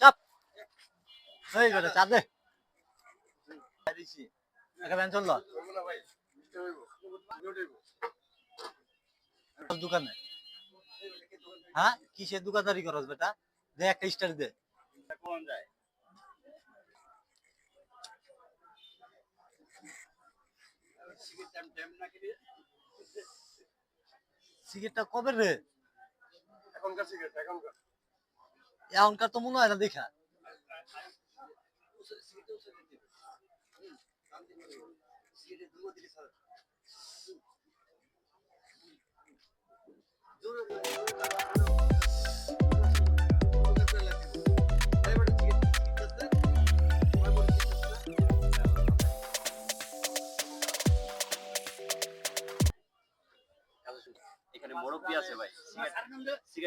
চাপ। হ্যাঁ? কিসের দোকানদারি করস বেটা? দে একটা স্টার দে। সিগারেটটা কবে রে? এখনকার সিগারেট এখনকার। এখনকার তো মনে হয় না দেখা এখানে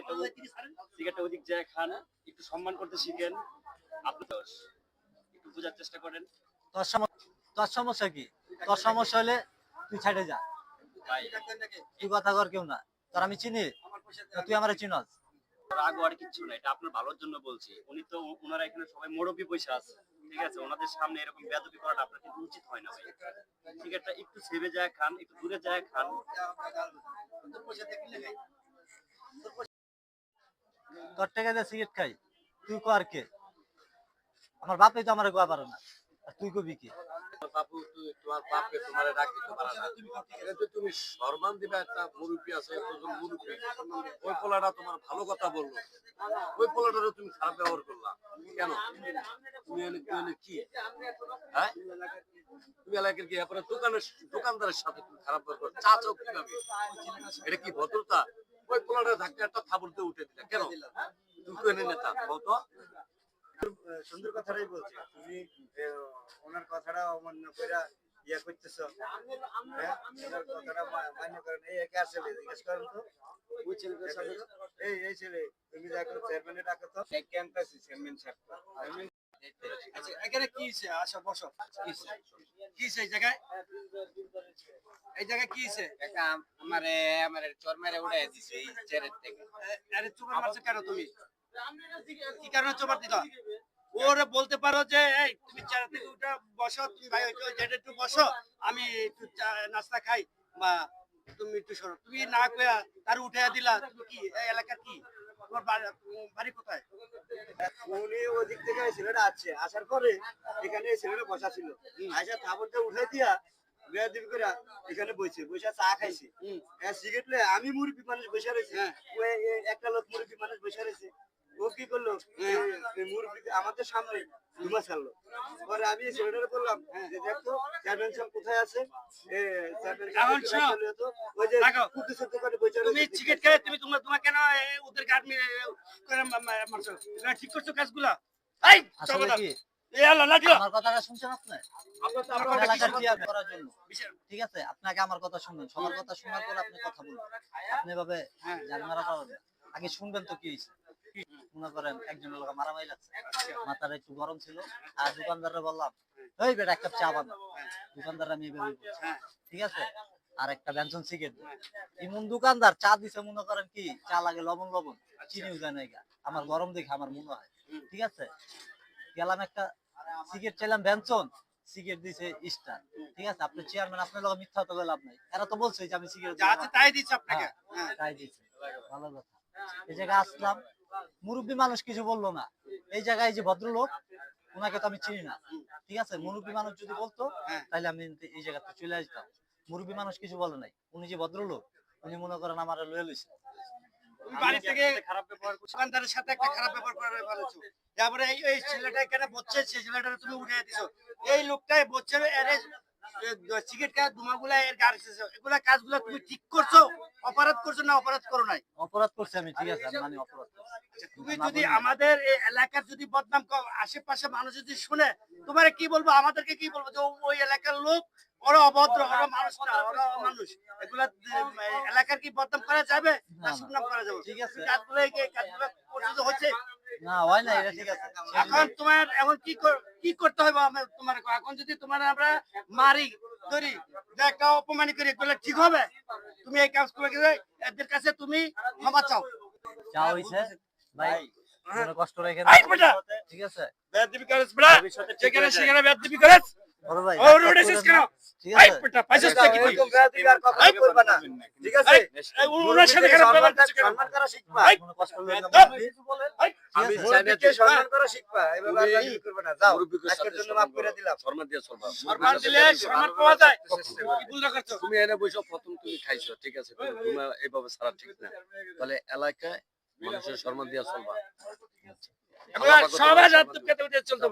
সিগারেটটা সিগারেটটা ওদিক যায় খান একটু সম্মান করতে শিখেন। আপনি একটু বোঝার চেষ্টা করেন। তোর সমস্যা তোর সমস্যা কি? তোর সমস্যা হলে তুই ছাড়ে যা। ভাই তুই কথা কর কেউ না। তোর আমি চিনি? তুই আমার চিনস? রাগ আর কিচ্ছু না এটা আপনার ভালোর জন্য বলছি। উনি তো ওনারা এখানে সবাই মুরব্বী পয়সা আছে ঠিক আছে? ওনাদের সামনে এরকম বেয়াদবি করাটা আপনার কিন্তু উচিত হয় না ভাই। সিগারেটটা একটু সেভে যায় খান একটু দূরে যায় খান। তোর সিগারেট খাই, তুই কর কে? আমার তো আমার গোয়া পারে না, আর তুই কবি কি? হ্যাঁ? তুমি কি? দোকানের দোকানদারের সাথে খারাপ ব্যবহার করো। চাচো কীভাবে? এটা কি ভদ্রতা? ওই পোলাটা ধাক্কা একটা থাবড়তে উঠে দিলে। কেন? তুমি তো নেতা বলতো সুন্দর কথাটাই বলছে। তুমি ওনার কথাটা অমান্য করে ইয়া করতেছ। হ্যাঁ? ওনার কথাটা মান্য করেন। এই একে আসলে জিজ্ঞেস করেন তো। এই এই ছেলে তুমি দেখো চেয়ারম্যানে ডাকো তো। ক্যাম্প আছে চেয়ারম্যান সাহেব আচ্ছা এখানে কি আসো বসো। কি কি হইছে এই জায়গায়? এই জায়গায় কি হইছে? আমারে আমারে চোর মেরে উড়ে দিছে চেরের থেকে। আরে চুপার মারছো কেন তুমি? কি কারণে চুপার দিত ওরে বলতে পারো যে এই তুমি চেয়ার থেকে উঠে বসো তুমি ভাই ওই একটু বসো আমি একটু নাস্তা খাই বা তুমি একটু সরো। তুমি না কয়া তার উঠে দিলা তুমি কি? এই এলাকার কি? তোমার বাড়ি কোথায়? উনি থেকে ছেলেটা আসছে। আসার পরে এখানে ছেলেটা বসা ছিল। আইসা থাপড়টা উঠে দিয়া বিয়া দিবি করে এখানে বসে বসে চা খাইছে। সিগারেট লয়ে আমি মুরব্বী মানুষ বসে রয়েছে। এ- একটা লোক মুরব্বী মানুষ বসে রয়েছে। ও কি করল? মুরব্বী আমাদের সামনে ধুমা ছাড়লো। পরে আমি ছেলেটারে বললাম যে দেখতো চেয়ারম্যান সাহেব কোথায় আছে? ওই যে কুদ্দুসের দোকানে তুমি তুমি তোমার তোমার কেন ওদের মারছো? ঠিক করছ কাজগুলা? এই ঠিক আছে আপনাকে আমার কথা শুনবেন। সবার কথা শোনার পর আপনি কথা বলবেন। আপনি এভাবে জান মারা পাবেন না। আগে শুনবেন তো কি হয়েছে। মনে করেন একজনের লোক মারামারি লাগছে। মাথাটা একটু গরম ছিল। আর দোকানদাররা বললাম এই বেটা এক কাপ চা বানা। দোকানদার আমি এভাবে বলছি। ঠিক আছে? আর একটা ব্যঞ্জন সিগারেট এমন দোকানদার চা দিছে মনে করেন কি চা লাগে লবণ লবণ চিনিও যায় না এগা। আমার গরম দেখে আমার মনে হয় ঠিক আছে? গেলাম একটা সিগারেট চাইলাম ব্যঞ্জন সিগারেট দিছে স্টার ঠিক আছে? আপনি চেয়ারম্যান আপনার লোক মিথ্যা তো লাভ নাই। এরা তো বলছে যে আমি সিগারেট তাই দিচ্ছে আপনাকে। হ্যাঁ, তাই দিছে। ভালো কথা। এই জায়গায় আসলাম মুরব্বী মানুষ কিছু বলল না। এই জায়গায় যে ভদ্রলোক ওনাকে তো আমি চিনি না। ঠিক আছে? মুরব্বী মানুষ যদি বলতো তাহলে আমি এই জায়গাতে চলে আসতাম। মুরব্বী মানুষ কিছু বলে নাই। উনি যে ভদ্রলোক উনি মনে করেন আমার লয়ে লইছে। বাড়ি থেকে খারাপ ব্যবহার দোকানদারের সাথে একটা খারাপ ব্যবহার করে ফেলেছো তারপরে এই এই ছেলেটা এখানে বসছে সেই ছেলেটা তুমি উঠে দিছো। এই লোকটাই বসছে এর সিগারেট খাওয়া ধুমাগুলা এর গাড়ি এগুলা কাজগুলো তুমি ঠিক করছ? অপরাধ করছ না অপরাধ করো নাই? অপরাধ করছে আমি ঠিক আছে মানে অপরাধ তুমি যদি আমাদের এই এলাকার যদি বদনাম আশেপাশে মানুষ যদি শুনে তোমারে কি বলব? আমাদেরকে কি বলব যে ওই এলাকার লোক ওরা অভদ্র ওরা মানুষ না ওরা মানুষ। এগুলা এলাকার কি বদনাম করা যাবে? না। সুনাম করা যাবে। ঠিক আছে। কাজগুলো কাজগুলো হচ্ছে না হয় না এটা ঠিক আছে। এখন তোমার এখন কি কর- কি করতে হবে আমার- তোমার এখন যদি তোমার আমরা মারি ধরি যে একটা অপমানি করি তাহলে ঠিক হবে? তুমি এই কাজ করে গেলে এদের কাছে তুমি ক্ষমা চাও। যা হইছে? ভাই কষ্ট রেখে বেটা! ঠিক আছে? বেয়াদবি দিবি বেটা! ভবিষ্যতে ঠিক সেখানে হয়ে দিবি সেখানে করিস। বড় ভাই ও রোড এসেছিস কেন আই আছে। বেটা তো কি? তুই? বেয়াদবি আর কখনো আই, না। ঠিক আছে? এই ওনার সাথে কেন ব্যবহার করছিস কেন? সম্মান করা শিখবা। কোনো কষ্ট লেগে না আমি ঠিক আছে? চাই না মুরব্বিকে তুই- সম্মান করা শিখবা। এভাবে আর রাজনীতি করবে না। যাও আজকের জন্য মাফ করে। দিলাম। সম্মান দিয়ে চলবা সম্মান দিলে সম্মান পাওয়া যায়। কি ভুল করছ তুমি এনে বসে প্রথম তুমি খাইছো ঠিক আছে? তুমি এইভাবে সারা ঠিক না। তাহলে এলাকায় মানুষের সম্মান দিয়ে চলবা। সবাই চলতে